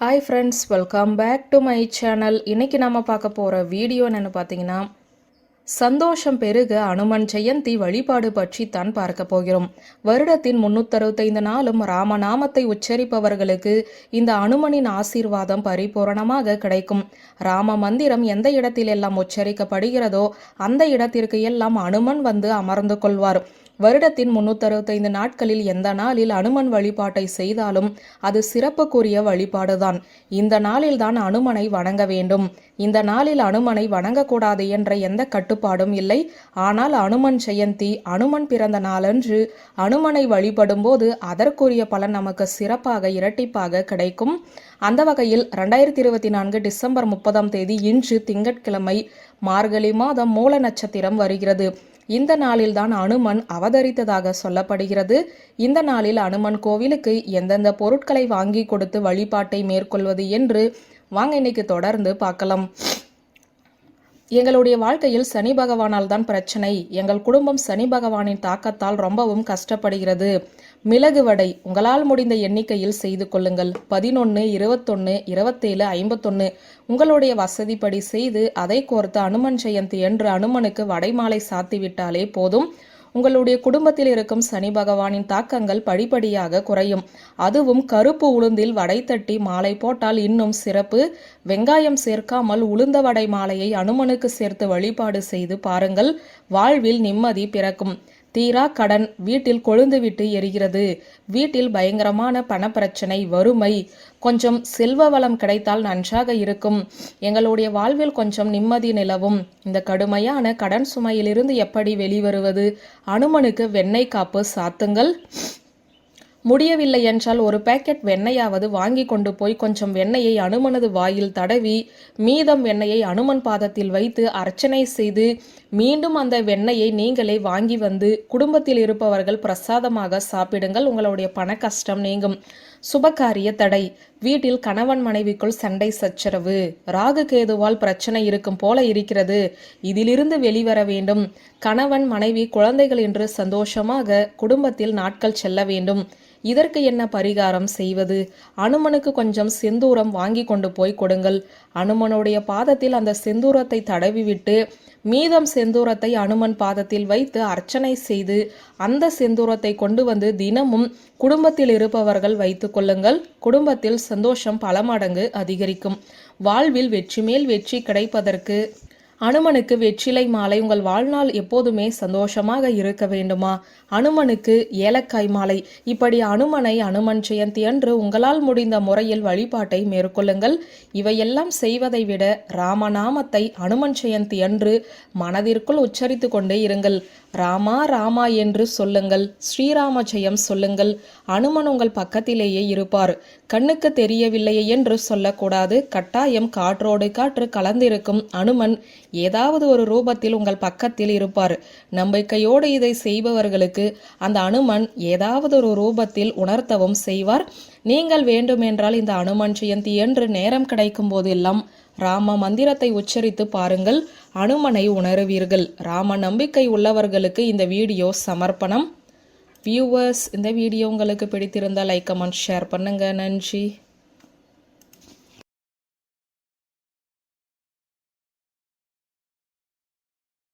Hi friends welcome back to my channel இன்றைக்கி நம்ம பார்க்க போகிற வீடியோ என்னென்னு பார்த்தீங்கன்னா சந்தோஷம் பெருக அனுமன் ஜெயந்தி வழிபாடு பற்றி தான் பார்க்க போகிறோம். வருடத்தின் முன்னூத்தறுபத்தைந்து நாளும் ராமநாமத்தை உச்சரிப்பவர்களுக்கு இந்த அனுமனின் ஆசீர்வாதம் பரிபூரணமாக கிடைக்கும். ராம மந்திரம் எந்த இடத்திலெல்லாம் உச்சரிக்கப்படுகிறதோ அந்த இடத்திற்கு எல்லாம் அனுமன் வந்து அமர்ந்து கொள்வார். வருடத்தின் முன்னூத்தறுபத்தைந்து நாட்களில் எந்த நாளில் அனுமன் வழிபாட்டை செய்தாலும் அது சிறப்புக்குரிய வழிபாடுதான். இந்த நாளில் தான் அனுமனை வணங்க வேண்டும். இந்த நாளில் அனுமனை வணங்கக்கூடாது என்ற எந்த கட்டுப்பாடும் இல்லை. ஆனால் அனுமன் ஜெயந்தி அனுமன் பிறந்த நாளன்று அனுமனை வழிபடும் போது அதற்குரிய பலன் நமக்கு சிறப்பாக இரட்டிப்பாக கிடைக்கும். அந்த வகையில் ரெண்டாயிரத்தி இருபத்தி நான்கு டிசம்பர் முப்பதாம் தேதி இன்று திங்கட்கிழமை மார்கழி மாதம் மூல நட்சத்திரம் வருகிறது. இந்த நாளில்தான் அனுமன் அவதரித்ததாக சொல்லப்படுகிறது. இந்த நாளில் அனுமன் கோவிலுக்கு எந்தெந்த பொருட்களை வாங்கி கொடுத்து வழிபாட்டை மேற்கொள்வது என்று வாங்க இன்னைக்கு தொடர்ந்து பார்க்கலாம். எங்களுடைய வாழ்க்கையில் சனி பகவானால் தான் பிரச்சனை. எங்கள் குடும்பம் சனி பகவானின் தாக்கத்தால் ரொம்பவும் கஷ்டப்படுகிறது. மிளகு வடை உங்களால் முடிந்த எண்ணிக்கையில் செய்து கொள்ளுங்கள். பதினொன்று இருபத்தொன்று இருபத்தேழு ஐம்பத்தொன்று உங்களுடைய வசதிப்படி செய்து அதை கோர்த்து அனுமன் ஜெயந்தி என்று அனுமனுக்கு வடைமாலை சாத்திவிட்டாலே போதும். உங்களுடைய குடும்பத்தில் இருக்கும் சனி பகவானின் தாக்கங்கள் படிப்படியாக குறையும். அதுவும் கருப்பு உளுந்தில் வடை தட்டி மாலை போட்டால் இன்னும் சிறப்பு. வெங்காயம் சேர்க்காமல் உளுந்த வடை மாலையை அனுமனுக்கு சேர்த்து வழிபாடு செய்து பாருங்கள். வாழ்வில் நிம்மதி பிறக்கும். தீரா கடன் வீட்டில் கொழுந்துவிட்டு எரிகிறது. வீட்டில் பயங்கரமான பணப்பிரச்சனை வறுமை. கொஞ்சம் செல்வ வளம் கிடைத்தால் நன்றாக இருக்கும். எங்களுடைய வாழ்வில் கொஞ்சம் நிம்மதி நிலவும். இந்த கடுமையான கடன் சுமையிலிருந்து எப்படி வெளிவருவது? அனுமனுக்கு வெண்ணெய் காப்பு சாத்துங்கள். முடியவில்லை என்றால் ஒரு பேக்கெட் வெண்ணெயாவது வாங்கி கொண்டு போய் கொஞ்சம் வெண்ணெயை அனுமனது வாயில் தடவி மீதம் வெண்ணெயை அனுமன் பாதத்தில் வைத்து அர்ச்சனை செய்து மீண்டும் அந்த வெண்ணெயை நீங்களே வாங்கி வந்து குடும்பத்தில் இருப்பவர்கள் பிரசாதமாக சாப்பிடுங்கள். உங்களுடைய பண கஷ்டம் நீங்கும். சுபகாரிய தடை. வீட்டில் கணவன் மனைவிக்குள் சண்டை சச்சரவு. ராகு கேதுவால் பிரச்சனை இருக்கும் போல இருக்கிறது. இதிலிருந்து வெளிவர வேண்டும். கணவன் மனைவி குழந்தைகள் என்று சந்தோஷமாக குடும்பத்தில் நாட்கள் செல்ல வேண்டும். இதற்கு என்ன பரிகாரம் செய்வது? அனுமனுக்கு கொஞ்சம் செந்தூரம் வாங்கி கொண்டு போய் கொடுங்கள். அனுமனுடைய பாதத்தில் அந்த செந்தூரத்தை தடவிவிட்டு மீதம் செந்தூரத்தை அனுமன் பாதத்தில் வைத்து அர்ச்சனை செய்து அந்த செந்தூரத்தை கொண்டு வந்து தினமும் குடும்பத்தில் இருப்பவர்கள் வைத்து கொள்ளுங்கள். குடும்பத்தில் சந்தோஷம் பல மடங்கு அதிகரிக்கும். வாழ்வில் வெற்றி மேல் வெற்றி கிடைப்பதற்கு அனுமனுக்கு வெற்றிலை மாலை உங்கள் வாழ்நாள் எப்போதுமே சந்தோஷமாக இருக்க வேண்டுமா? அனுமனுக்கு ஏலக்காய் மாலை. இப்படி அனுமனை அனுமன் ஜெயந்தி அன்று உங்களால் முடிந்த முறையில் வழிபாட்டை மேற்கொள்ளுங்கள். இவையெல்லாம் செய்வதை விட ராமநாமத்தை அனுமன் ஜெயந்தி அன்று மனதிற்குள் உச்சரித்து கொண்டே இருங்கள். ராமா ராமா என்று சொல்லுங்கள். ஸ்ரீராம ஜெயம் சொல்லுங்கள். அனுமன் உங்கள் பக்கத்திலேயே இருப்பார். கண்ணுக்கு தெரியவில்லையே என்று சொல்லக்கூடாது. கட்டாயம் காற்றோடு காற்று கலந்திருக்கும் அனுமன் ஏதாவது ஒரு ரூபத்தில் உங்கள் பக்கத்தில் இருப்பார். நம்பிக்கையோடு இதை செய்பவர்களுக்கு அந்த அனுமன் ஏதாவது ஒரு ரூபத்தில் உணர்த்தவும் செய்வார். நீங்கள் வேண்டுமென்றால் இந்த அனுமன் ஜெயந்தி என்று நேரம் கிடைக்கும் போதெல்லாம் ராம மந்திரத்தை உச்சரித்து பாருங்கள். அனுமனை உணருவீர்கள். ராம நம்பிக்கை உள்ளவர்களுக்கு இந்த வீடியோ சமர்ப்பணம். வியூவர்ஸ் இந்த வீடியோ உங்களுக்கு பிடித்திருந்தால் லைக் கமெண்ட் ஷேர் பண்ணுங்கள் நன்றி.